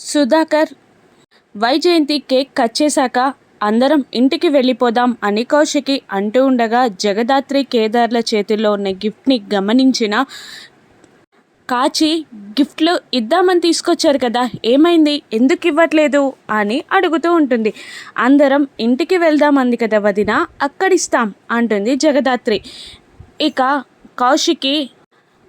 Sudhakar Vyjayanthi cake cut చేశాక అందరం ఇంటికి వెళ్ళిపోదాం అని కౌశికి అంటూ ఉండగా జగదాత్రి కేదార్ల చేతిలో ఉన్న గిఫ్ట్ని గమనించిన కాచి గిఫ్ట్లు ఇద్దామని తీసుకొచ్చారు కదా ఏమైంది? ఎందుకు ఇవ్వట్లేదు? అని అడుగుతూ ఉంటుంది. అందరం ఇంటికి వెళ్దామంది కదా వదిన అక్కడిస్తాం అంటుంది జగదాత్రి. ఇక కౌశికి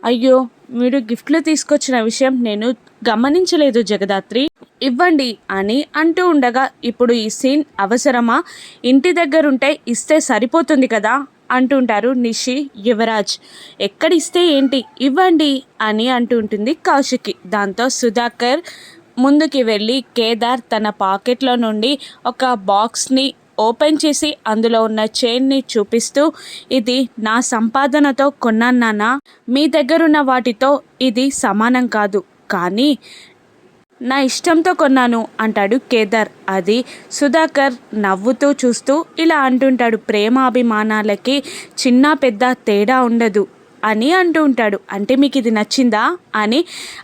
అయ్యో మీరు గిఫ్ట్లు తీసుకొచ్చిన విషయం నేను గమనించలేదు జగదాత్రి. ఇవ్వండి అని అంటూ ఉండగా ఇప్పుడు ఈ సీన్ అవసరమా? ఇంటి దగ్గరుంటే ఇస్తే సరిపోతుంది కదా? అంటుంటారు నిషి యువరాజ్. ఎక్కడిస్తే ఏంటి? ఇవ్వండి అని అంటుంటుంది కౌశికి. దాంతో సుధాకర్ ముందుకి వెళ్ళి కేదార్ తన పాకెట్లో నుండి ఒక బాక్స్ని ఓపెన్ చేసి అందులో ఉన్న చైన్ని చూపిస్తూ ఇది నా సంపాదనతో కొన్నాన్నానా మీ దగ్గరున్న వాటితో ఇది సమానం కాదు. కానీ నా ఇష్టంతో కొన్నాను అంటాడు కేదార్. అది సుధాకర్ నవ్వుతూ చూస్తూ ఇలా అంటుంటాడు. ప్రేమాభిమానాలకి చిన్న పెద్ద తేడా ఉండదు అని అంటూ ఉంటాడు. అంటే మీకు ఇది నచ్చిందా? అని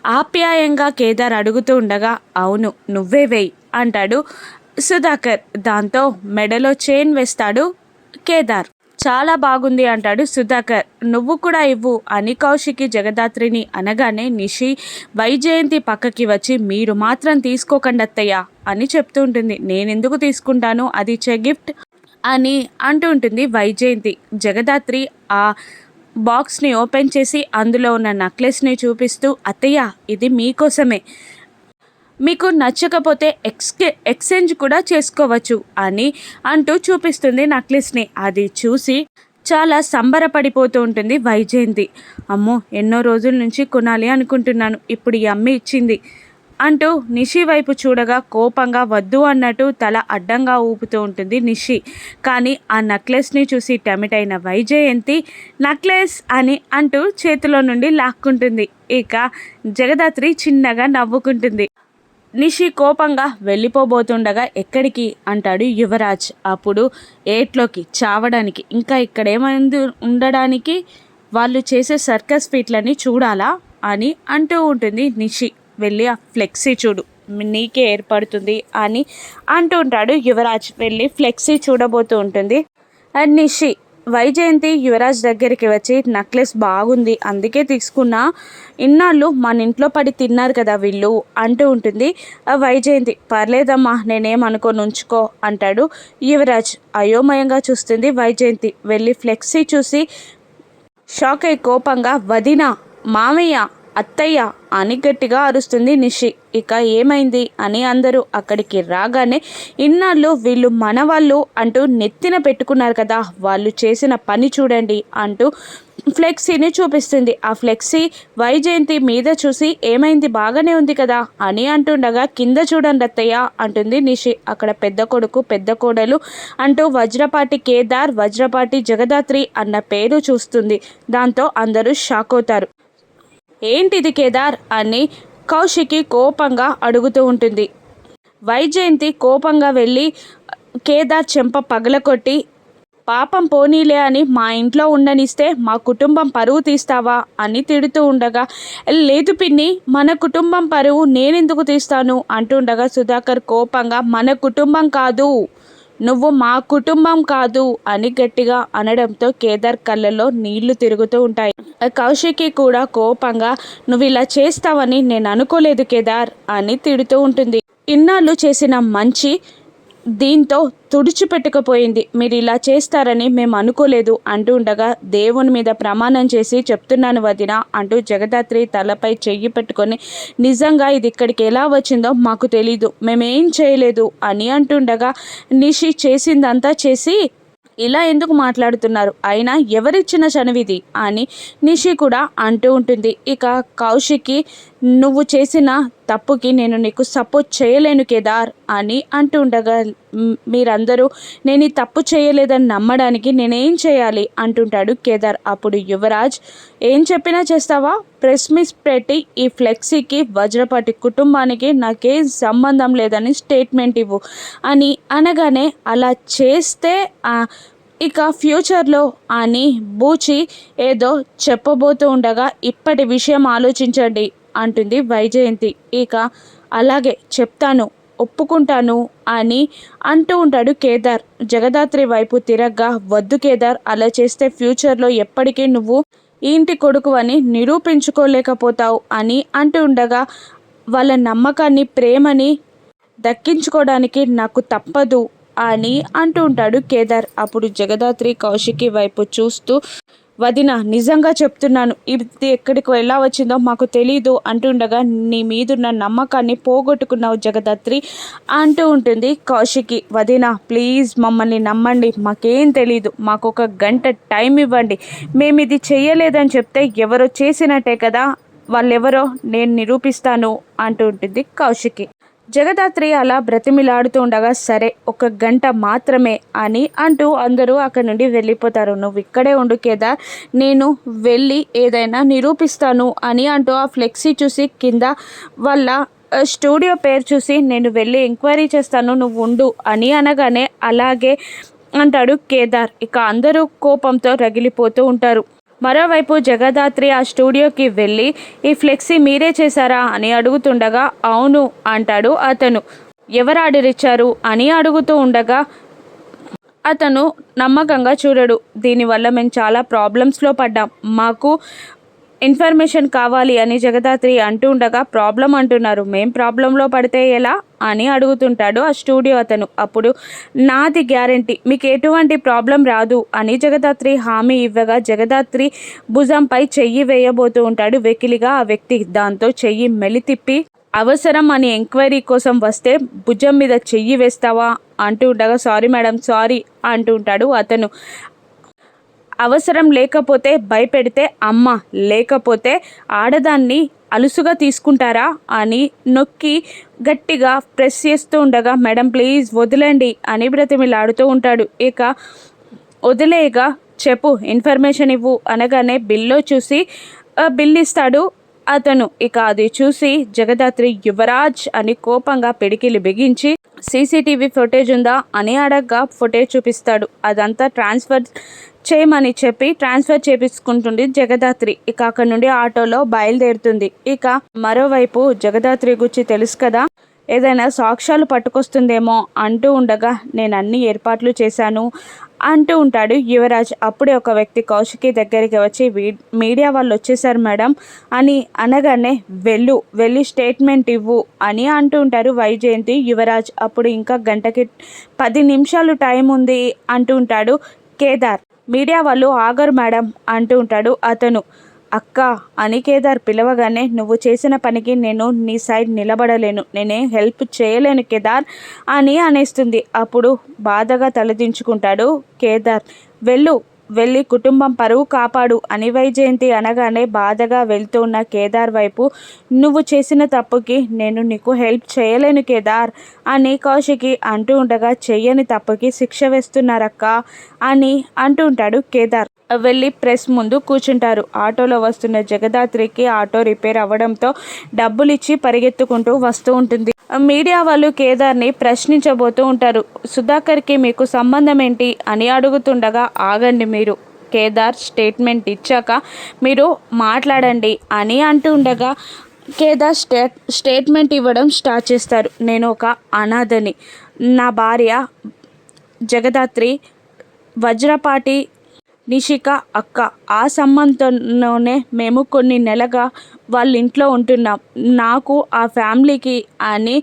ఆప్యాయంగా కేదార్ అడుగుతూ ఉండగా అవును నువ్వే వేయి అంటాడు సుధాకర్. దాంతో మెడలో చైన్ వేస్తాడు కేదార్. చాలా బాగుంది అంటాడు సుధాకర్. నువ్వు కూడా ఇవ్వు అని కౌశికి జగదాత్రిని అనగానే నిషి వైజయంతి పక్కకి వచ్చి మీరు మాత్రం తీసుకోకండి అత్తయ్య అని చెప్తూ ఉంటుంది. నేనెందుకు తీసుకుంటాను? అది ఇచ్చే గిఫ్ట్ అని అంటూ ఉంటుంది వైజయంతి. జగదాత్రి ఆ బాక్స్ని ఓపెన్ చేసి అందులో ఉన్న నెక్లెస్ని చూపిస్తూ అత్తయ్య ఇది మీకోసమే మీకు నచ్చకపోతే ఎక్స్కే ఎక్స్చేంజ్ కూడా చేసుకోవచ్చు అని అంటూ చూపిస్తుంది నక్లెస్ని. అది చూసి చాలా సంబరపడిపోతూ ఉంటుంది వైజయంతి. అమ్మో ఎన్నో రోజుల నుంచి కొనాలి అనుకుంటున్నాను ఇప్పుడు ఈ అమ్మి ఇచ్చింది అంటూ నిషి వైపు చూడగా కోపంగా వద్దు అన్నట్టు తల అడ్డంగా ఊపుతూ ఉంటుంది నిషి. కానీ ఆ నక్లెస్ని చూసి టెమిటైన వైజయంతి నక్లెస్ అని అంటూ చేతిలో నుండి లాక్కుంటుంది. ఇక జగదాత్రి చిన్నగా నవ్వుకుంటుంది. నిషి కోపంగా వెళ్ళిపోబోతుండగా ఎక్కడికి? అంటాడు యువరాజ్. అప్పుడు ఏట్లోకి చావడానికి. ఇంకా ఇక్కడేమైంది ఉండడానికి? వాళ్ళు చేసే సర్కస్ ఫీట్లని చూడాలా? అని అంటూ ఉంటుంది నిషి. వెళ్ళి ఆ ఫ్లెక్సీ చూడు. నీకే ఏర్పడుతుంది అని అంటూ ఉంటాడు యువరాజ్. వెళ్ళి ఫ్లెక్సీ చూడబోతూ ఉంటుంది. అండ్ నిషి వైజయంతి యువరాజ్ దగ్గరికి వచ్చి నెక్లెస్ బాగుంది అందుకే తీసుకున్నా. ఇన్నాళ్ళు మన ఇంట్లో పడి తిన్నారు కదా వీళ్ళు అంటూ ఉంటుంది. వైజయంతి పర్లేదమ్మా నేనేం అనుకోని ఉంచుకో అంటాడు యువరాజ్. అయోమయంగా చూస్తుంది వైజయంతి. వెళ్ళి ఫ్లెక్సీ చూసి షాక్ అయి కోపంగా వదిన మామయ్య అత్తయ్య అని గట్టిగా అరుస్తుంది నిషి. ఇక ఏమైంది అని అందరూ అక్కడికి రాగానే ఇన్నాళ్ళు వీళ్ళు మనవాళ్ళు అంటూ నెత్తిన పెట్టుకున్నారు కదా వాళ్ళు చేసిన పని చూడండి అంటూ ఫ్లెక్సీని చూపిస్తుంది. ఆ ఫ్లెక్సీ వైజయంతి మీద చూసి ఏమైంది బాగానే ఉంది కదా అని అంటుండగా కింద చూడండి అత్తయ్య అంటుంది నిషి. అక్కడ పెద్ద కొడుకు పెద్ద కోడలు అంటూ వజ్రపాటి కేదార్ వజ్రపాటి జగదాత్రి అన్న పేరు చూస్తుంది. దాంతో అందరూ షాక్ అవుతారు. ఏంటిది కేదార్? అని కౌశికి కోపంగా అడుగుతూ ఉంటుంది. వైజయంతి కోపంగా వెళ్ళి కేదార్ చెంప పగలకొట్టి పాపం పోనీలే అని మా ఇంట్లో ఉండనిస్తే మా కుటుంబం పరువు తీస్తావా? అని తిడుతూ ఉండగా లేదు పిన్ని మన కుటుంబం పరువు నేనెందుకు తీస్తాను? అంటుండగా సుధాకర్ కోపంగా మన కుటుంబం కాదు. నువ్వు మా కుటుంబం కాదు అని గట్టిగా అనడంతో కేదార్ కళ్ళలో నీళ్ళు తిరుగుతూ ఉంటాయి. కౌశికి కూడా కోపంగా నువ్వు ఇలా చేస్తావని నేను అనుకోలేదు కేదార్ అని తిడుతూ ఉంటుంది. ఇన్నాళ్ళు చేసిన మంచి దీంతో తుడిచిపెట్టుకుపోయింది. మీరు ఇలా చేస్తారని మేము అనుకోలేదు అంటూ ఉండగా దేవుని మీద ప్రమాణం చేసి చెప్తున్నాను వదిన అంటూ జగదాత్రి తలపై చెయ్యి పెట్టుకొని నిజంగా ఇది ఇక్కడికి ఎలా వచ్చిందో మాకు తెలీదు మేమేం చేయలేదు అని అంటుండగా నిషి చేసిందంతా చేసి ఇలా ఎందుకు మాట్లాడుతున్నారు? అయినా ఎవరిచ్చిన చనువిది? అని నిషి కూడా అంటూ ఉంటుంది. ఇక కౌశికి నువ్వు చేసిన తప్పుకి నేను నీకు సపోర్ట్ చేయలేను కేదార్ అని అంటుండగా మీరందరూ నేను ఈ తప్పు చేయలేదని నమ్మడానికి నేనేం చేయాలి? అంటుంటాడు కేదార్. అప్పుడు యువరాజ్ ఏం చెప్పినా చేస్తావా? ప్రెస్ మిస్ పెట్టి ఈ ఫ్లెక్సీకి వజ్రపాటి కుటుంబానికి నాకేం సంబంధం లేదని స్టేట్మెంట్ ఇవ్వు అని అనగానే అలా చేస్తే ఇక ఫ్యూచర్లో అని బూచి ఏదో చెప్పబోతూ ఉండగా ఇప్పటి విషయం ఆలోచించండి. అంటుంది వైజయంతి. ఇక అలాగే చెప్తాను ఒప్పుకుంటాను అని అంటూ ఉంటాడు కేదార్. జగదాత్రి వైపు తిరగ్గా వద్దు కేదార్ అలా చేస్తే ఫ్యూచర్లో ఎప్పటికీ నువ్వు ఇంటి కొడుకు అని నిరూపించుకోలేకపోతావు అని అంటూ ఉండగా వాళ్ళ నమ్మకాన్ని ప్రేమని దక్కించుకోవడానికి నాకు తప్పదు అని అంటూ ఉంటాడు కేదార్. అప్పుడు జగదాత్రి కౌశికి వైపు చూస్తూ వదిన నిజంగా చెప్తున్నాను. ఇది ఎక్కడికి ఎలా వచ్చిందో మాకు తెలీదు అంటుండగా నీ మీదున్న నమ్మకాన్ని పోగొట్టుకున్నావు జగదత్రి అంటూ ఉంటుంది కౌశికి. వదిన ప్లీజ్ మమ్మల్ని నమ్మండి. మాకేం తెలీదు. మాకు ఒక గంట టైం ఇవ్వండి. మేము ఇది చేయలేదని చెప్తే ఎవరో చేసినట్టే కదా వాళ్ళెవరో నేను నిరూపిస్తాను అంటూ ఉంటుంది కౌశికి. జగదాత్రి అలా బ్రతిమిలాడుతూ ఉండగా సరే ఒక గంట మాత్రమే అని అంటూ అందరూ అక్కడి నుండి వెళ్ళిపోతారు. నువ్వు ఇక్కడే ఉండు కేదార్ నేను వెళ్ళి ఏదైనా నిరూపిస్తాను అని అంటూ ఆ ఫ్లెక్సీ చూసి కింద వాళ్ళ స్టూడియో పేరు చూసి నేను వెళ్ళి ఎంక్వైరీ చేస్తాను నువ్వు ఉండు అని అనగానే అలాగే అంటాడు కేదార్. ఇక అందరూ కోపంతో రగిలిపోతూ ఉంటారు. మరోవైపు జగదాత్రి ఆ స్టూడియోకి వెళ్ళి ఈ ఫ్లెక్సీ మీరే చేశారా? అని అడుగుతుండగా అవును అంటాడు అతను. ఎవరు ఆర్డర్ ఇచ్చారు అని అడుగుతూ ఉండగా అతను నమ్మకంగా చూడడు. దీనివల్ల మేము చాలా ప్రాబ్లమ్స్లో పడ్డాం. మాకు ఇన్ఫర్మేషన్ కావాలి అని జగదాత్రి అంటూ ఉండగా ప్రాబ్లం అంటున్నారు. మేం ప్రాబ్లంలో పడితే ఎలా? అని అడుగుతుంటాడు ఆ స్టూడియో అతను. అప్పుడు నాది గ్యారంటీ. మీకు ఎటువంటి ప్రాబ్లం రాదు అని జగదాత్రి హామీ ఇవ్వగా జగదాత్రి భుజంపై చెయ్యి వేయబోతూ ఉంటాడు. వెకిలిగా ఆ వ్యక్తి దాంతో చెయ్యి మెలితిప్పి అవసరం అని ఎంక్వైరీ కోసం వస్తే భుజం మీద చెయ్యి వేస్తావా? అంటూ ఉండగా సారీ మేడం సారీ అంటూ ఉంటాడు అతను. అవసరం లేకపోతే భయపెడితే అమ్మ లేకపోతే ఆడదాన్ని అలుసుగా తీసుకుంటారా అని నొక్కి గట్టిగా ప్రెస్ చేస్తూ ఉండగా మేడం ప్లీజ్ వదిలేండి అని బ్రతిమిలాడుతూ ఉంటాడు. ఇక వదిలేగా చెప్పు ఇన్ఫర్మేషన్ ఇవ్వు అనగానే బిల్లో చూసి బిల్ ఇస్తాడు అతను. ఇక అది చూసి జగదాత్రి యువరాజ్ అని కోపంగా పిడికిలి బిగించి సీసీటీవీ ఫుటేజ్ ఉందా? అని అడగ్గా ఫుటేజ్ చూపిస్తాడు. అదంతా ట్రాన్స్ఫర్ చేయమని చెప్పి ట్రాన్స్ఫర్ చేపించుకుంటుంది జగదాత్రి. ఇక అక్కడ నుండి ఆటోలో బయలుదేరుతుంది. ఇక మరోవైపు జగదాత్రి గురించి తెలుసు కదా ఏదైనా సాక్ష్యాలు పట్టుకొస్తుందేమో అంటూ ఉండగా నేను అన్ని ఏర్పాట్లు చేశాను అంటూ ఉంటాడు యువరాజ్. అప్పుడే ఒక వ్యక్తి కౌశికి దగ్గరికి వచ్చి మీడియా వాళ్ళు వచ్చేసారు మేడం అని అనగానే వెళ్ళు వెళ్ళి స్టేట్మెంట్ ఇవ్వు అని అంటూ ఉంటారు వైజయంతి యువరాజ్. అప్పుడు ఇంకా గంటకి పది నిమిషాలు టైం ఉంది అంటూ ఉంటాడు కేదార్. మీడియా వాళ్ళు ఆగరు మేడం అంటూ ఉంటాడు అతను. అక్క అని కేదార్ పిలవగానే నువ్వు చేసిన పనికి నేను నీ సైడ్ నిలబడలేను. నేనే హెల్ప్ చేయలేను కేదార్ అని అనేస్తుంది. అప్పుడు బాధగా తలదించుకుంటాడు కేదార్. వెళ్ళు వెళ్ళి కుటుంబం పరువు కాపాడు అని వైజయంతి అనగానే బాధగా వెళ్తూ ఉన్న కేదార్ వైపు నువ్వు చేసిన తప్పుకి నేను నీకు హెల్ప్ చేయలేను కేదార్ అని కౌశికి అంటూ ఉండగా చెయ్యని తప్పుకి శిక్ష వేస్తున్నారక్క అని అంటూ ఉంటాడు కేదార్. వెళ్ళి ప్రెస్ ముందు కూర్చుంటారు. ఆటోలో వస్తున్న జగదాత్రికి ఆటో రిపేర్ అవ్వడంతో డబ్బులు ఇచ్చి పరిగెత్తుకుంటూ వస్తూ ఉంటుంది. మీడియా వాళ్ళు కేదార్ని ప్రశ్నించబోతూ ఉంటారు. సుధాకర్కి మీకు సంబంధం ఏంటి అని అడుగుతుండగా ఆగండి మీరు. కేదార్ స్టేట్మెంట్ ఇచ్చాక మీరు మాట్లాడండి అని అంటుండగా కేదార్ స్టేట్ స్టేట్మెంట్ ఇవ్వడం స్టార్ట్ చేస్తారు. నేను ఒక అనాథని. నా భార్య జగదాత్రి వజ్రపాటి నిషిక అక్క ఆ సంబంధంలోనే మేము కొన్ని నెలగా వాళ్ళ ఇంట్లో ఉంటున్నాం. నాకు ఆ ఫ్యామిలీకి అని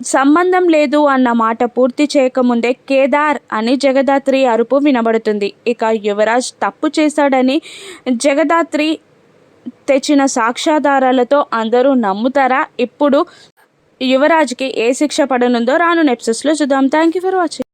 సంబంధం లేదు అన్న మాట పూర్తి చేయకముందే కేదార్ అని జగదాత్రి అరుపు వినబడుతుంది. ఇక యువరాజ్ తప్పు చేశాడని జగదాత్రి తెచ్చిన సాక్ష్యాధారాలతో అందరూ నమ్ముతారా? ఇప్పుడు యువరాజ్కి ఏ శిక్ష పడనుందో రాను నెప్సెస్లో చూద్దాం. Thank you for watching